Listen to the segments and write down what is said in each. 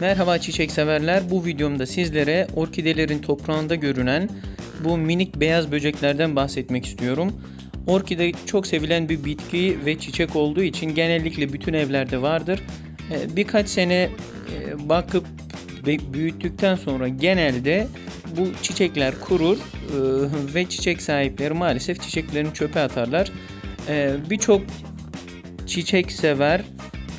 Merhaba çiçek severler. Bu videomda sizlere orkidelerin toprağında görünen bu minik beyaz böceklerden bahsetmek istiyorum. Orkide çok sevilen bir bitki ve çiçek olduğu için genellikle bütün evlerde vardır. Ee, Birkaç sene e, bakıp büyüttükten sonra genelde bu çiçekler kurur e, ve çiçek sahipleri maalesef çiçeklerini çöpe atarlar. Birçok çiçek sever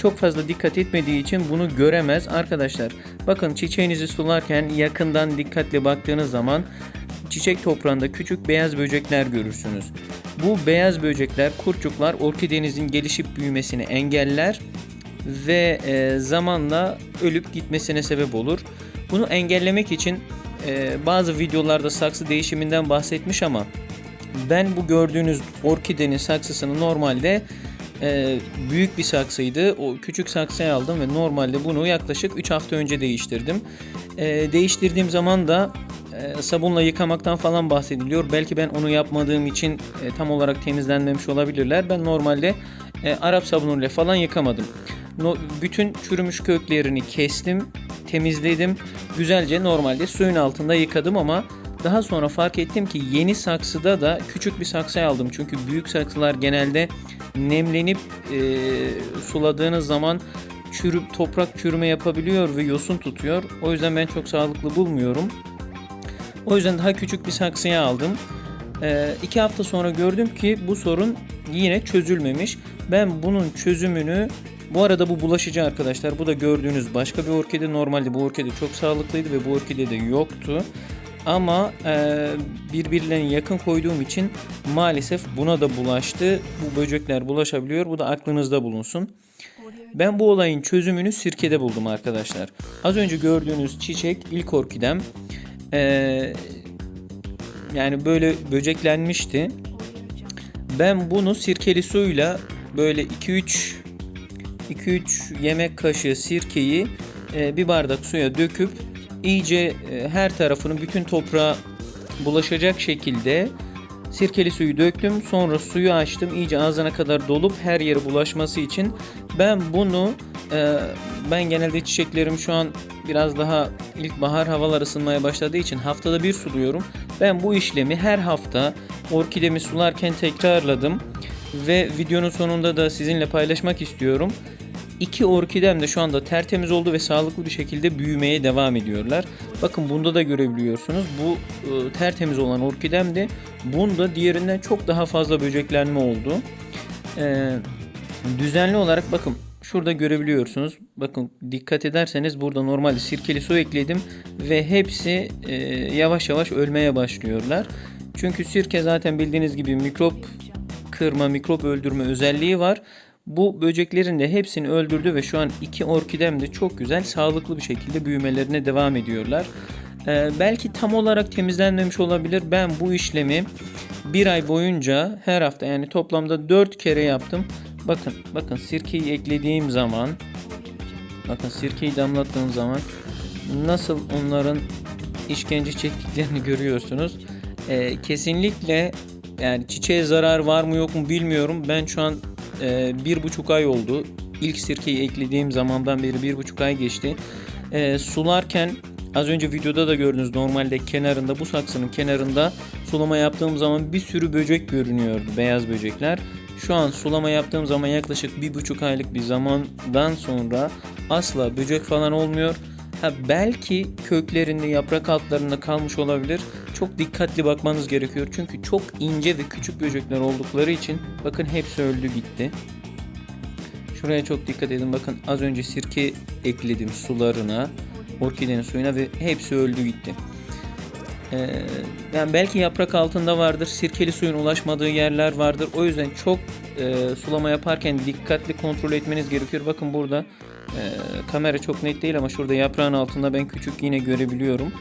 çok fazla dikkat etmediği için bunu göremez. Arkadaşlar bakın çiçeğinizi sularken yakından dikkatle baktığınız zaman çiçek toprağında küçük beyaz böcekler görürsünüz. Bu beyaz böcekler, kurçuklar orkidenizin gelişip büyümesini engeller ve e, zamanla ölüp gitmesine sebep olur. Bunu engellemek için e, bazı videolarda saksı değişiminden bahsetmiş ama ben bu gördüğünüz orkidenin saksısını normalde e, büyük bir saksıydı. O küçük saksıyı aldım ve normalde bunu yaklaşık 3 hafta önce değiştirdim. E, değiştirdiğim zaman da e, sabunla yıkamaktan falan bahsediliyor. Belki ben onu yapmadığım için e, tam olarak temizlenmemiş olabilirler. Ben normalde e, Arap sabunuyla falan yıkamadım. No, bütün çürümüş köklerini kestim, temizledim. Güzelce normalde suyun altında yıkadım ama daha sonra fark ettim ki yeni saksıda da küçük bir saksı aldım. Çünkü büyük saksılar genelde nemlenip e, suladığınız zaman çürüp toprak çürüme yapabiliyor ve yosun tutuyor. O yüzden ben çok sağlıklı bulmuyorum. O yüzden daha küçük bir saksıya aldım. E, iki hafta sonra gördüm ki bu sorun yine çözülmemiş. Ben bunun çözümünü bu arada bu bulaşıcı arkadaşlar. Bu da gördüğünüz başka bir orkide. Normalde bu orkide çok sağlıklıydı ve bu orkide de yoktu. Ama e, birbirlerine yakın koyduğum için maalesef buna da bulaştı. Bu böcekler bulaşabiliyor. Bu da aklınızda bulunsun. Ben bu olayın çözümünü sirkede buldum arkadaşlar. Az önce gördüğünüz çiçek ilk orkidem. E, yani böyle böceklenmişti. Ben bunu sirkeli suyla böyle 2-3 2-3 yemek kaşığı sirkeyi e, bir bardak suya döküp iyice e, her tarafını bütün toprağa bulaşacak şekilde sirkeli suyu döktüm. Sonra suyu açtım. iyice ağzına kadar dolup her yere bulaşması için. Ben bunu e, ben genelde çiçeklerim şu an biraz daha ilkbahar havalar ısınmaya başladığı için haftada bir suluyorum. Ben bu işlemi her hafta orkidemi sularken tekrarladım ve videonun sonunda da sizinle paylaşmak istiyorum. İki orkidem de şu anda tertemiz oldu ve sağlıklı bir şekilde büyümeye devam ediyorlar. Bakın bunda da görebiliyorsunuz. Bu e, tertemiz olan orkidem de bunda diğerinden çok daha fazla böceklenme oldu. E, düzenli olarak bakın şurada görebiliyorsunuz. Bakın dikkat ederseniz burada normalde sirkeli su ekledim ve hepsi e, yavaş yavaş ölmeye başlıyorlar. Çünkü sirke zaten bildiğiniz gibi mikrop kırma, mikrop öldürme özelliği var. Bu böceklerin de hepsini öldürdü ve şu an iki orkidem de çok güzel, sağlıklı bir şekilde büyümelerine devam ediyorlar. Ee, belki tam olarak temizlenmemiş olabilir. Ben bu işlemi bir ay boyunca her hafta yani toplamda 4 kere yaptım. Bakın, bakın sirkeyi eklediğim zaman, bakın sirkeyi damlattığım zaman nasıl onların işkence çektiklerini görüyorsunuz. Ee, kesinlikle yani çiçeğe zarar var mı yok mu bilmiyorum. Ben şu an e, bir buçuk ay oldu. İlk sirkeyi eklediğim zamandan beri bir buçuk ay geçti. E, sularken az önce videoda da gördünüz normalde kenarında bu saksının kenarında sulama yaptığım zaman bir sürü böcek görünüyordu. Beyaz böcekler. Şu an sulama yaptığım zaman yaklaşık bir buçuk aylık bir zamandan sonra asla böcek falan olmuyor. Ha belki köklerinde, yaprak altlarında kalmış olabilir. Çok dikkatli bakmanız gerekiyor. Çünkü çok ince ve küçük böcekler oldukları için bakın hepsi öldü gitti. Şuraya çok dikkat edin. Bakın az önce sirke ekledim sularına, orkidenin suyuna ve hepsi öldü gitti. Ee, yani belki yaprak altında vardır, sirkeli suyun ulaşmadığı yerler vardır. O yüzden çok e, sulama yaparken dikkatli kontrol etmeniz gerekiyor. Bakın burada kamera çok net değil ama şurada yaprağın altında ben küçük yine görebiliyorum.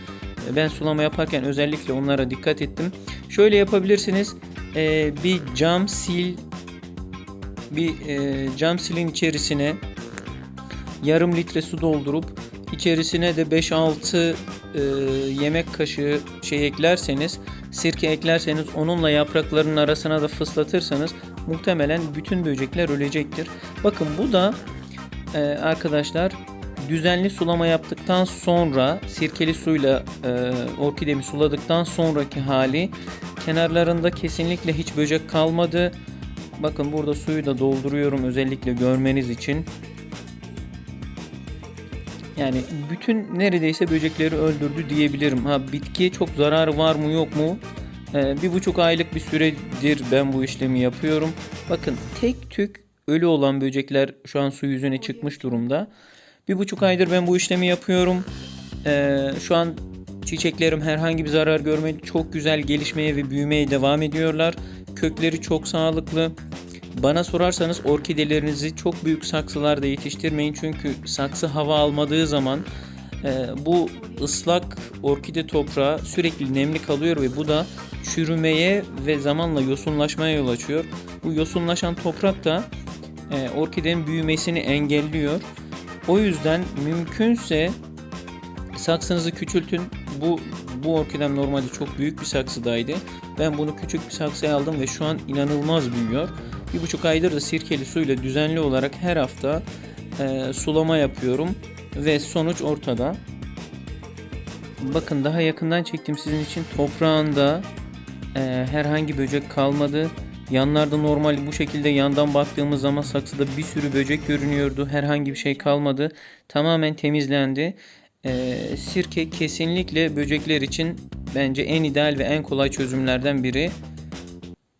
E, ben sulama yaparken özellikle onlara dikkat ettim. Şöyle yapabilirsiniz. E, bir cam sil bir e, cam silin içerisine yarım litre su doldurup içerisine de 5-6 e, yemek kaşığı şey eklerseniz sirke eklerseniz onunla yaprakların arasına da fıslatırsanız muhtemelen bütün böcekler ölecektir. Bakın bu da e, arkadaşlar düzenli sulama yaptıktan sonra sirkeli suyla e, orkidemi suladıktan sonraki hali kenarlarında kesinlikle hiç böcek kalmadı. Bakın burada suyu da dolduruyorum özellikle görmeniz için. Yani bütün neredeyse böcekleri öldürdü diyebilirim. Ha bitkiye çok zarar var mı yok mu? Ee, bir buçuk aylık bir süredir ben bu işlemi yapıyorum. Bakın tek tük ölü olan böcekler şu an su yüzüne çıkmış durumda. Bir buçuk aydır ben bu işlemi yapıyorum. Ee, şu an çiçeklerim herhangi bir zarar görmedi. Çok güzel gelişmeye ve büyümeye devam ediyorlar. Kökleri çok sağlıklı. Bana sorarsanız orkidelerinizi çok büyük saksılarda yetiştirmeyin. Çünkü saksı hava almadığı zaman e, bu ıslak orkide toprağı sürekli nemli kalıyor ve bu da çürümeye ve zamanla yosunlaşmaya yol açıyor. Bu yosunlaşan toprak da e, orkidenin büyümesini engelliyor. O yüzden mümkünse saksınızı küçültün. Bu bu orkidem normalde çok büyük bir saksıdaydı. Ben bunu küçük bir saksıya aldım ve şu an inanılmaz büyüyor. Bir buçuk aydır da sirkeli suyla düzenli olarak her hafta e, sulama yapıyorum ve sonuç ortada. Bakın daha yakından çektim sizin için toprağında e, herhangi böcek kalmadı. Yanlarda normal bu şekilde yandan baktığımız zaman saksıda bir sürü böcek görünüyordu. Herhangi bir şey kalmadı. Tamamen temizlendi. E, sirke kesinlikle böcekler için bence en ideal ve en kolay çözümlerden biri.